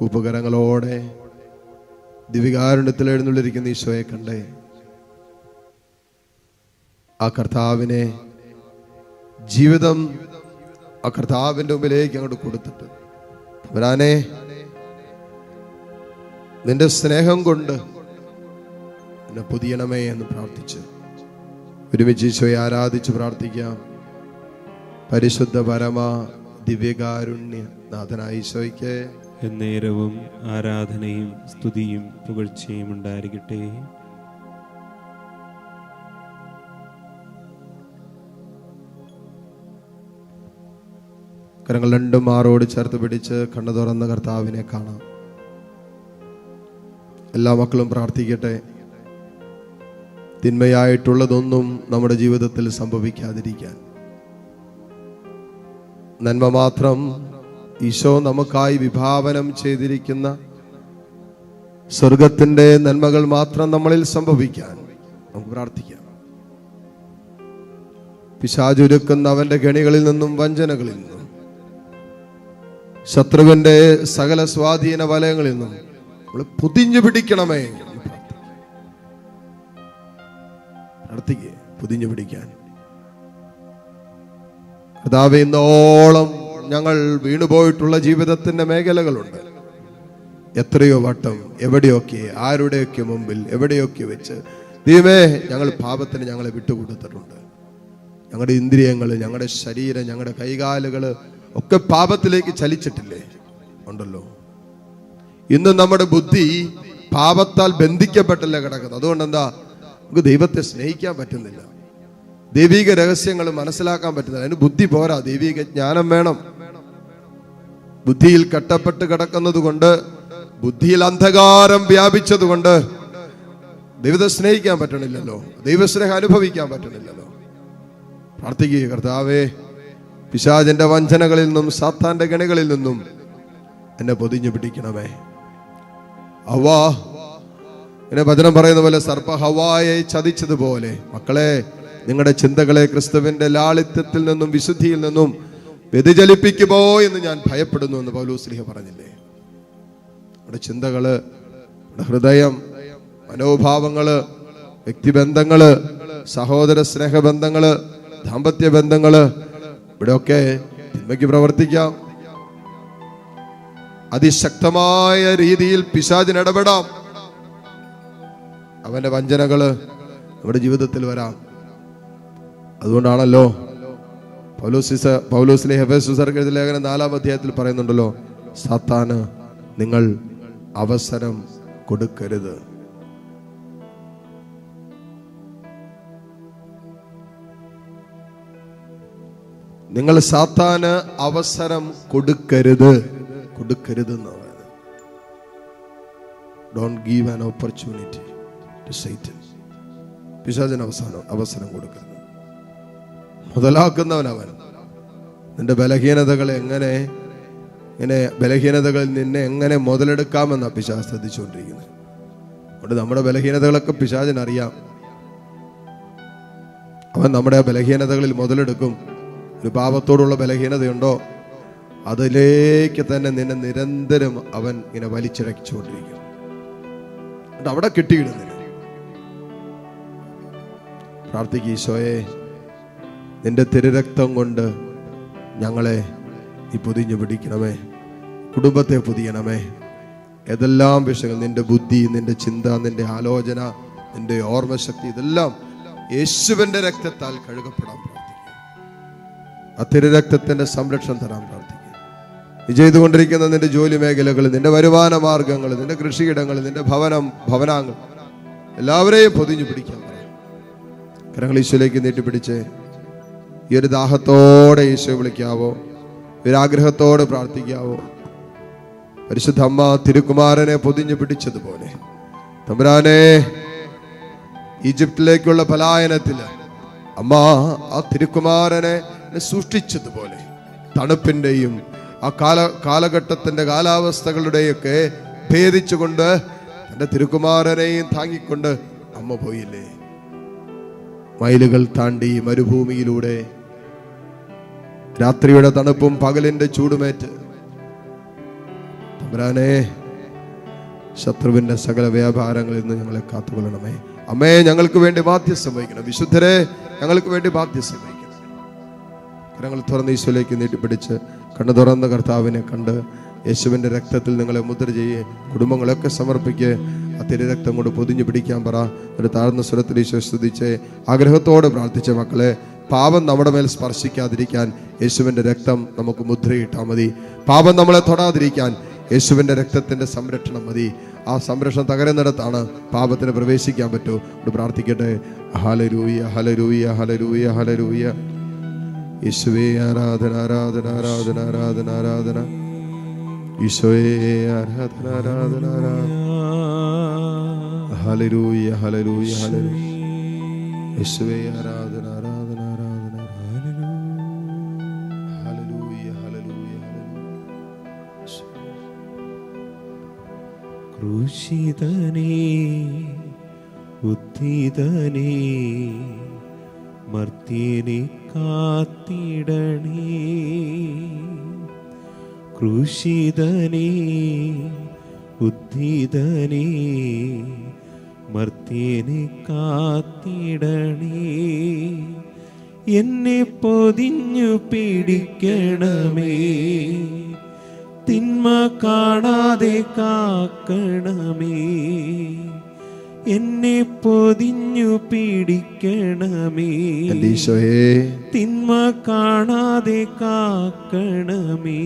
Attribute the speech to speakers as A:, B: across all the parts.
A: കൂപ്പുകരങ്ങളോടെ ദിവികാരുണ്യത്തിൽ എഴുന്നള്ളിരിക്കുന്ന ഈശോയെ കണ്ടേ ആ കർത്താവിനെ ജീവിതം ആ കർത്താവിന്റെ മുമ്പിലേക്ക് അങ്ങോട്ട് കൊടുത്തിട്ട് അവരാനെ നിന്റെ സ്നേഹം കൊണ്ട് എന്നെ പുതിയണമേ എന്ന് പ്രാർത്ഥിച്ച് ഒരുമിച്ച് ഈശോയെ ആരാധിച്ച് പ്രാർത്ഥിക്കാം. പരിശുദ്ധ പരമ ദിവ്യകാരുണ്യ നാഥനായ ഈശോയ്ക്ക്
B: എന്നേരവും ആരാധനയും സ്തുതിയും പുകഴ്ചയും ഉണ്ടായിരിക്കട്ടെ.
A: കരങ്ങൾ രണ്ടും മാറോട് ചേർത്ത് പിടിച്ച് കണ്ണു തുറന്ന കർത്താവിനെ കാണാം. എല്ലാ മക്കളും പ്രാർത്ഥിക്കട്ടെ. തിന്മയായിട്ടുള്ളതൊന്നും നമ്മുടെ ജീവിതത്തിൽ സംഭവിക്കാതിരിക്കാൻ. നന്മ മാത്രം ഈശോ നമുക്കായി വിഭാവനം ചെയ്തിരിക്കുന്ന സ്വർഗത്തിന്റെ നന്മകൾ മാത്രം നമ്മളിൽ സംഭവിക്കാൻ നമുക്ക് പ്രാർത്ഥിക്കാം പിശാചുരുക്കുന്ന അവന്റെ ഗണികളിൽ നിന്നും വഞ്ചനകളിൽ നിന്നും ശത്രുവിന്റെ സകല സ്വാധീന വലയങ്ങളിൽ നിന്നും നമ്മൾ പുതിഞ്ഞു പിടിക്കണമേ പ്രാർത്ഥിക്കുക പ്രാർത്ഥിക്കാം. പുതിഞ്ഞു പിടിക്കാൻ കർത്താവ് ഇന്നോളം ഞങ്ങൾ വീണുപോയിട്ടുള്ള ജീവിതത്തിന്റെ മേഖലകളുണ്ട്. എത്രയോ വട്ടം എവിടെയൊക്കെ ആരുടെയൊക്കെ മുമ്പിൽ എവിടെയൊക്കെ വെച്ച്. ദൈവമേ ഞങ്ങൾ പാപത്തിന് ഞങ്ങളെ വിട്ടുകൊടുത്തിട്ടുണ്ട്. ഞങ്ങളുടെ ഇന്ദ്രിയങ്ങൾ ഞങ്ങളുടെ ശരീരം ഞങ്ങളുടെ കൈകാലുകൾ ഒക്കെ പാപത്തിലേക്ക് ചലിച്ചിട്ടില്ലേ? ഉണ്ടല്ലോ. ഇന്ന് നമ്മുടെ ബുദ്ധി പാപത്താൽ ബന്ധിക്കപ്പെട്ടല്ല കിടക്കുന്നത്? അതുകൊണ്ട് എന്താ നമുക്ക് ദൈവത്തെ സ്നേഹിക്കാൻ പറ്റുന്നില്ല. ദൈവിക രഹസ്യങ്ങൾ മനസ്സിലാക്കാൻ പറ്റുന്നില്ല. അതിന് ബുദ്ധി പോരാ. ദൈവിക ജ്ഞാനം വേണം. ബുദ്ധിയിൽ കെട്ടപ്പെട്ട് കിടക്കുന്നതുകൊണ്ട് ബുദ്ധിയിൽ അന്ധകാരം വ്യാപിച്ചതുകൊണ്ട് ദൈവത്തെ സ്നേഹിക്കാൻ പറ്റണില്ലല്ലോ. ദൈവസ്നേഹം അനുഭവിക്കാൻ പറ്റണില്ലല്ലോ. പ്രാർത്ഥിക്കുക കർത്താവേ പിശാചിന്റെ വഞ്ചനകളിൽ നിന്നും സാത്താന്റെ ഗണികളിൽ നിന്നും എന്നെ പൊതിഞ്ഞു പിടിക്കണമേ. അവാ എന്നെ വചനം പറയുന്ന പോലെ സർപ്പ ഹവായെ ചതിച്ചതുപോലെ മക്കളെ നിങ്ങളുടെ ചിന്തകളെ ക്രിസ്തുവിന്റെ ലാളിത്യത്തിൽ നിന്നും വിശുദ്ധിയിൽ നിന്നും വ്യതിചലിപ്പിക്കുമോ എന്ന് ഞാൻ ഭയപ്പെടുന്നു എന്ന് പൗലൂസ്ലിഹ പറഞ്ഞില്ലേ? നമ്മുടെ ചിന്തകൾ നമ്മുടെ ഹൃദയം മനോഭാവങ്ങൾ വ്യക്തിബന്ധങ്ങൾ സഹോദര സ്നേഹബന്ധങ്ങൾ ദാമ്പത്യ ബന്ധങ്ങൾ ഇവിടെയൊക്കെ തിന്മയ്ക്ക് പ്രവർത്തിക്കാം. അതിശക്തമായ രീതിയിൽ പിശാചിന് ഇടപെടാം. അവന്റെ വഞ്ചനകൾ നമ്മുടെ ജീവിതത്തിൽ വരാം. അതുകൊണ്ടാണല്ലോ പൗലോസിസ പൗലോസിലെ ഹെഫേസുസർക്കെഴുതിയ ലേഖനം നാലാം അധ്യായത്തിൽ പറയുന്നുണ്ടല്ലോ സാത്താന് നിങ്ങൾ അവസരം കൊടുക്കരുത്. നിങ്ങൾ സാത്താന് അവസരം കൊടുക്കരുത് കൊടുക്കരുത് don't give an opportunity to Satan പിശാചിന് അവസാനം അവസരം കൊടുക്കരുത്. മുതലാക്കുന്നവൻ അവൻ നിന്റെ ബലഹീനതകൾ എങ്ങനെ ഇങ്ങനെ ബലഹീനതകൾ നിന്നെ എങ്ങനെ മുതലെടുക്കാമെന്ന പിശാച് ശ്രദ്ധിച്ചുകൊണ്ടിരിക്കുന്നത് അതുകൊണ്ട് നമ്മുടെ ബലഹീനതകളൊക്കെ പിശാചിന് അറിയാം അവൻ നമ്മുടെ ആ ബലഹീനതകളിൽ മുതലെടുക്കും. ഒരു പാപത്തോടുള്ള ബലഹീനതയുണ്ടോ? അതിലേക്ക് തന്നെ നിന്നെ നിരന്തരം അവൻ ഇങ്ങനെ വലിച്ചിഴച്ചുകൊണ്ടിരിക്കും അവിടെ കിട്ടിയിടുന്നില്ല. പ്രാർത്ഥിക്കുക ഈശോയെ. നിന്റെ തിരുരക്തം കൊണ്ട് ഞങ്ങളെ നീ പൊതിഞ്ഞു പിടിക്കണമേ. കുടുംബത്തെ പൊതിയണമേ. ഏതെല്ലാം വിഷയങ്ങൾ നിന്റെ ബുദ്ധി നിന്റെ ചിന്ത നിന്റെ ആലോചന നിന്റെ ഓർമ്മശക്തി ഇതെല്ലാം യേശുവിന്റെ രക്തത്താൽ കഴുകപ്പെടാൻ പ്രാർത്ഥിക്കുക ആ തിരുരക്തത്തിന്റെ സംരക്ഷണം തരാൻ പ്രാർത്ഥിക്കുക നീ ചെയ്തുകൊണ്ടിരിക്കുന്ന നിന്റെ ജോലി മേഖലകൾ നിന്റെ വരുമാന മാർഗങ്ങൾ നിന്റെ കൃഷിയിടങ്ങൾ നിന്റെ ഭവനം ഭവനാങ്ങൾ എല്ലാവരെയും പൊതിഞ്ഞു പിടിക്കാൻ പറയാം കരങ്ങൾ ഈശോയിലേക്ക് നീട്ടിപ്പിടിച്ച് ഈ ഒരു ദാഹത്തോടെ ഈശോ വിളിക്കാവോ? ഒരാഗ്രഹത്തോടെ പ്രാർത്ഥിക്കാവോ? പരിശുദ്ധ അമ്മ തിരുക്കുമാരനെ പൊതിഞ്ഞു പിടിച്ചതുപോലെ. തമ്പുരാനെ ഈജിപ്തിലേക്കുള്ള പലായനത്തിൽ അമ്മ ആ തിരുക്കുമാരനെ സൃഷ്ടിച്ചതുപോലെ തണുപ്പിന്റെയും ആ കാല കാലഘട്ടത്തിന്റെ കാലാവസ്ഥകളുടെയൊക്കെ ഭേദിച്ചുകൊണ്ട് തന്റെ തിരുക്കുമാരനെയും താങ്ങിക്കൊണ്ട് അമ്മ പോയില്ലേ? മൈലുകൾ താണ്ടി മരുഭൂമിയിലൂടെ രാത്രിയുടെ തണുപ്പും പകലിന്റെ ചൂടുമേറ്റ്. തമ്പുരാനെ ശത്രുവിന്റെ സകല വ്യാപാരങ്ങളിൽ നിന്ന് ഞങ്ങളെ കാത്തുകൊള്ളണമേ. അമ്മേ ഞങ്ങൾക്ക് വേണ്ടി ബാധ്യസ്ഥ വഹിക്കണം. വിശുദ്ധരെ ഞങ്ങൾക്ക് വേണ്ടി ബാധ്യസ്ഥ വഹിക്കണം. കരങ്ങൾ തുറന്ന് ഈശോയിലേക്ക് നീട്ടിപ്പിടിച്ച് കണ്ണു തുറന്ന കർത്താവിനെ കണ്ട് യേശുവിന്റെ രക്തത്തിൽ നിങ്ങളെ മുദ്ര ചെയ്യേ കുടുംബങ്ങളൊക്കെ സമർപ്പിക്ക്. ആ തിരുരക്തം കൊണ്ട് പൊതിഞ്ഞു പിടിക്കാൻ പറ. ഒരു താഴ്ന്ന സ്വരത്തിൽ ഈശോ സ്തുതിച്ച് ആഗ്രഹത്തോടെ പ്രാർത്ഥിച്ച മക്കളെ പാപം നമ്മുടെ മേൽ സ്പർശിക്കാതിരിക്കാൻ യേശുവിന്റെ രക്തം നമുക്ക് മുദ്രയിട്ടാൽ മതി. പാപം നമ്മളെ തൊടാതിരിക്കാൻ യേശുവിന്റെ രക്തത്തിന്റെ സംരക്ഷണം മതി. ആ സംരക്ഷണം തകരുന്നിടത്താണ് പാപത്തിന് പ്രവേശിക്കാൻ പറ്റൂ. ഇവിടെ പ്രാർത്ഥിക്കട്ടെ. ഹലരൂയ ഹലരൂയ ഹലരൂയ ഹലരൂയ യേശുവേ ആരാധന ആരാധന ആരാധന ആരാധന ആരാധന. ഈശോയെ ആരാധന ആരാധന ആരാധന. ഹലരൂയ ഹലരൂയ ഹലരൂയ യേശുവേ ആരാധന.
B: ക്രൂശിതനേ ഉദ്ധിതനേ മർത്യനെ കാത്തിടണേ. ക്രൂശിതനേ ഉദ്ധിതനേ മർത്യനെ കാത്തിടണേ. എന്നെ പൊതിഞ്ഞു പിടിക്കണമേ. തിന്മ കാണാതെ കാക്കണമേ. എന്നെ പൊതിഞ്ഞു പിടിക്കണമേ
A: ഈശോയെ.
B: തിന്മ കാണാതെ കാക്കണമേ.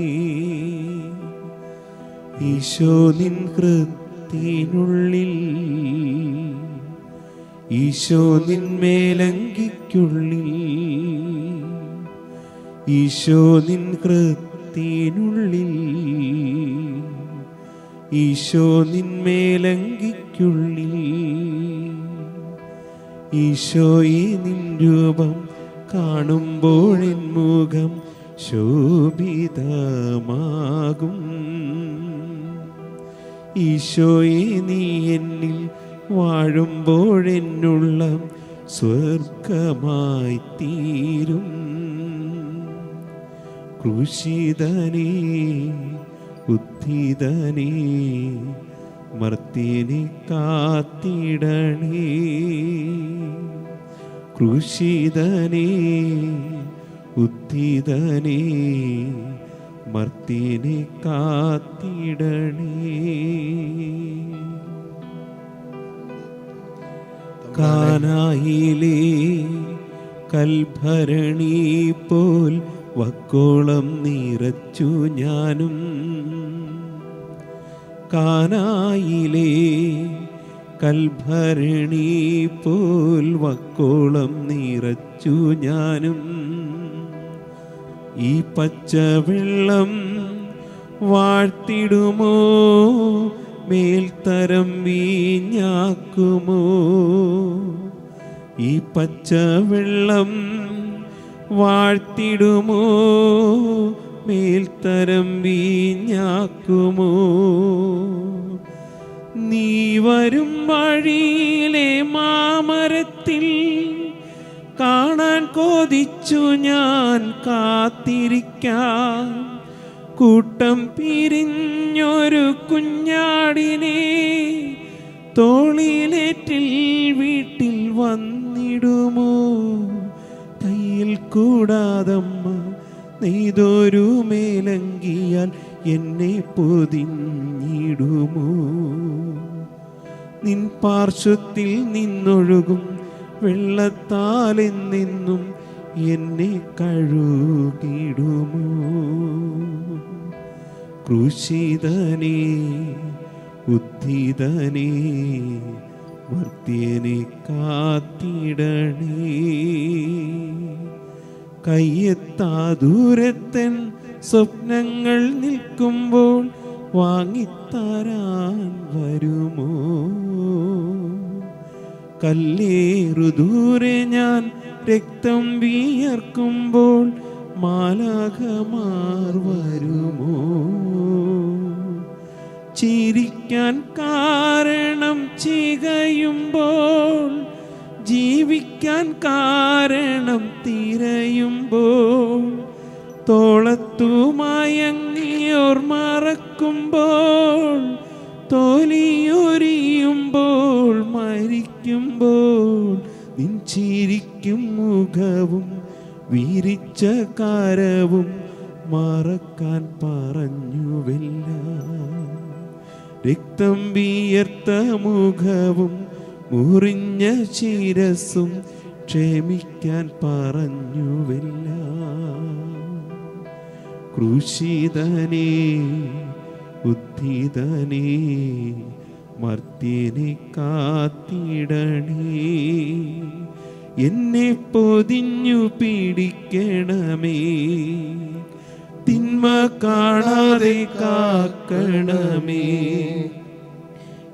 B: ഈശോ നിൻ കൃത്തിനുള്ളിൽ ഈശോ നിന്മേലങ്കിക്കുള്ളിൽ ഈശോ നിൻ കൃത്തിനുള്ളിൽ ഈശോ നിന്മേലങ്കിക്കുള്ളിൽ ഈശോയെ നിൻ രൂപം കാണുമ്പോഴെൻ മുഖം ശോഭിതമാകും. ഈശോയെ നീ എന്നിൽ വാഴുമ്പോഴെന്നുള്ള സ്വർഗമായി തീരും ക്രൂശിതനേ ഉദ്ധിതനേ മർത്തിനി കാത്തിടണേ. ക്രൂശിതനേ ഉദ്ധിതനേ മർത്തിനി കാത്തിടണേ. കാനായിലേ കൽഭരണി പോൽ വക്കോളം നിറച്ചു ഞാനും കാനായിലേ കൽഭരണി പോൽ വക്കോളം നിറച്ചു ഞാനും ഈ പച്ചവെള്ളം വാഴ്ത്തിടുമോ? മേൽത്തരം വീഞ്ഞാക്കുമോ? ഈ പച്ചവെള്ളം വാഴ്ത്തിടുമോ? മേൽത്തരം വീഞ്ഞാക്കുമോ? നീ വരും വഴിയിലെ മാമരത്തിൽ കാണാൻ കൊതിച്ചു ഞാൻ കാത്തിരിക്കാം കൂട്ടം പിരിഞ്ഞൊരു കുഞ്ഞാടിനെ തോളിലേറ്റിൽ വീട്ടിൽ വന്നിടുമോ? കൂടാതമ്മ നീതൊരു മേലങ്കിയാൽ എന്നെ പൊതിഞ്ഞിടുമോ? നിൻ പാർശ്വത്തിൽ നിന്നൊഴുകും വെള്ളത്താലെന്നെന്നും എന്നെ കഴുകിടുമോ? ക്രൂശിതനേ ഉദ്ധിതനേ മർത്യനെ കാത്തിടണേ. കയ്യെത്താ ദൂരത്തൻ സ്വപ്നങ്ങൾ നിൽക്കുമ്പോൾ വാങ്ങിത്തരാൻ വരുമോ? കല്ലേറു ദൂരെ ഞാൻ രക്തം വിയർക്കുമ്പോൾ മാലാഖമാർ വരുമോ? ചിരിക്കാൻ കാരണം ചികയുമ്പോൾ ജീവിക്കാൻ കാരണം തിരയുമ്പോൾ മറക്കും മറക്കുമ്പോൾ തോലിയൊരിയുമ്പോൾ മരിക്കുമ്പോൾ നിൻ ചിരിക്കും മുഖവും വീരിച്ച കാരവും മറക്കാൻ പറഞ്ഞുവെല്ല. രക്തം വിയർത്ത മുഖവും മുറിഞ്ഞ ശിരസും ക്ഷമിക്കാൻ പറഞ്ഞുവില്ല. ക്രൂശിതനേ ഉദ്ധിതനേ മർത്യനെ കാത്തിടണേ. എന്നെ പൊതിഞ്ഞു പിടിക്കണമേ. തിന്മ കാണാതെ കാക്കണമേ.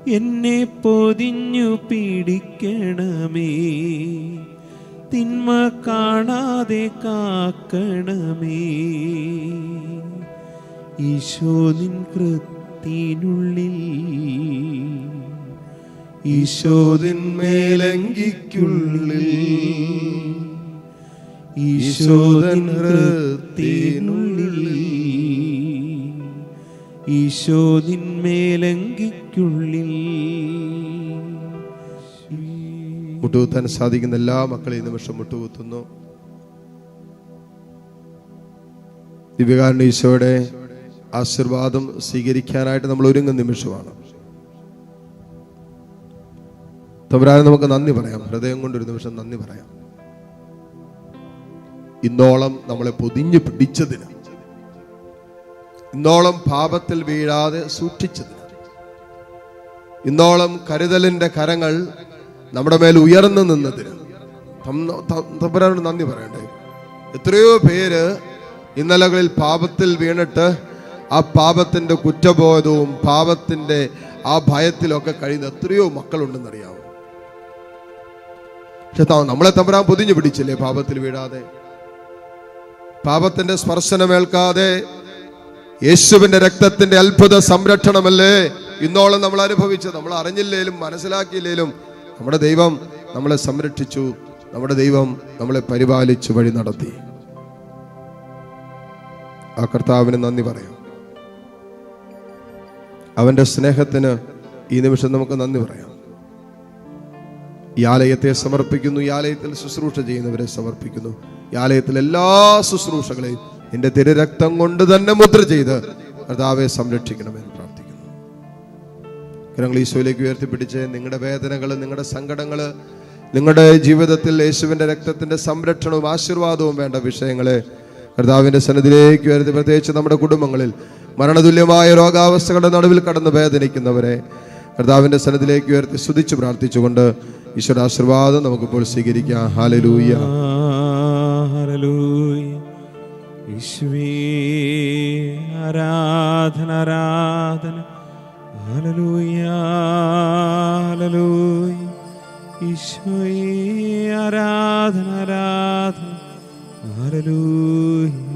B: എന്നെ പൊതിഞ്ഞു പിടിക്കണമേ തിന്മ കാണാതെ കാക്കണമേ. ഈശോ നിൻ കൃത്തിനുള്ളിൽ
A: ഈശോതിന്മേലങ്കിക്കുള്ളിൽ ഈശോദൻ
B: ഹൃത്തിനുള്ളിൽ ഈശോ നിന്മേലങ്കിക്കുള്ളിൽ.
A: മുട്ടുകുത്താൻ സാധിക്കുന്ന എല്ലാ മക്കളെയും നിമിഷം മുട്ടുകുത്തുന്നു. ദിവ്യകാരൻ ഈശോയുടെ ആശീർവാദം സ്വീകരിക്കാനായിട്ട് നമ്മൾ ഒരുങ്ങുന്ന നിമിഷമാണ്. തമ്പുരാനെ നമുക്ക് നന്ദി പറയാം. ഹൃദയം കൊണ്ടൊരു നിമിഷം നന്ദി പറയാം. ഇന്നോളം നമ്മളെ പൊതിഞ്ഞു പിടിച്ചതിന് ഇന്നോളം പാപത്തിൽ വീഴാതെ സൂക്ഷിച്ചത്. ഇന്നോളം കരുതലിന്റെ കരങ്ങൾ നമ്മുടെ മേൽ ഉയർന്നു നിന്നതിന് തമ്പുരാനോട് നന്ദി പറയണ്ടേ. എത്രയോ പേര് ഇന്നലകളിൽ പാപത്തിൽ വീണിട്ട് ആ പാപത്തിന്റെ കുറ്റബോധവും പാപത്തിന്റെ ആ ഭയത്തിലൊക്കെ കഴിയുന്ന എത്രയോ മക്കളുണ്ടെന്നറിയാമോ പക്ഷെ നമ്മളെ തമ്പുരാൻ പൊതിഞ്ഞു പിടിച്ചില്ലേ പാപത്തിൽ വീഴാതെ? പാപത്തിന്റെ സ്പർശനമേൽക്കാതെ യേശുവിന്റെ രക്തത്തിന്റെ അത്ഭുത സംരക്ഷണമല്ലേ? ഇന്നോളം നമ്മൾ അനുഭവിച്ചത്. നമ്മൾ അറിഞ്ഞില്ലേലും മനസ്സിലാക്കിയില്ലേലും നമ്മുടെ ദൈവം നമ്മളെ സംരക്ഷിച്ചു. നമ്മുടെ ദൈവം നമ്മളെ പരിപാലിച്ചു വഴി നടത്തി. ആ കർത്താവിന് നന്ദി പറയാം. അവന്റെ സ്നേഹത്തിന് ഈ നിമിഷം നമുക്ക് നന്ദി പറയാം. ഈ ആലയത്തെ സമർപ്പിക്കുന്നു. ഈ ആലയത്തിൽ ശുശ്രൂഷ ചെയ്യുന്നവരെ സമർപ്പിക്കുന്നു. ഈ ആലയത്തിൽ എല്ലാ ശുശ്രൂഷകളെയും നിന്റെ തിരുരക്തം കൊണ്ട് തന്നെ മുദ്ര ചെയ്ത് കർത്താവെ സംരക്ഷിക്കണമെന്ന് പ്രാർത്ഥിക്കുന്നു. കരങ്ങൾ ഈശോയിലേക്ക് ഉയർത്തിപ്പിടിച്ച് നിങ്ങളുടെ വേദനകൾ നിങ്ങളുടെ സങ്കടങ്ങൾ നിങ്ങളുടെ ജീവിതത്തിൽ യേശുവിന്റെ രക്തത്തിന്റെ സംരക്ഷണവും ആശീർവാദവും വേണ്ട വിഷയങ്ങളെ കർത്താവിന്റെ സന്നിധിയിലേക്ക് ഉയർത്തി പ്രത്യേകിച്ച് നമ്മുടെ കുടുംബങ്ങളിൽ മരണതുല്യമായ രോഗാവസ്ഥകളുടെ നടുവിൽ കടന്ന് വേദനിക്കുന്നവരെ കർത്താവിന്റെ സന്നിധിയിലേക്ക് ഉയർത്തി സ്തുതിച്ച് പ്രാർത്ഥിച്ചുകൊണ്ട് ഈശ്വരാശീർവാദം നമുക്കിപ്പോൾ സ്വീകരിക്കാം. Hallelujah
B: hallelujah. യേശുവേ ആരാധന ആരാധന. ഈശോയെ ആരാധന ആരാധന. ഹല്ലേലൂയ.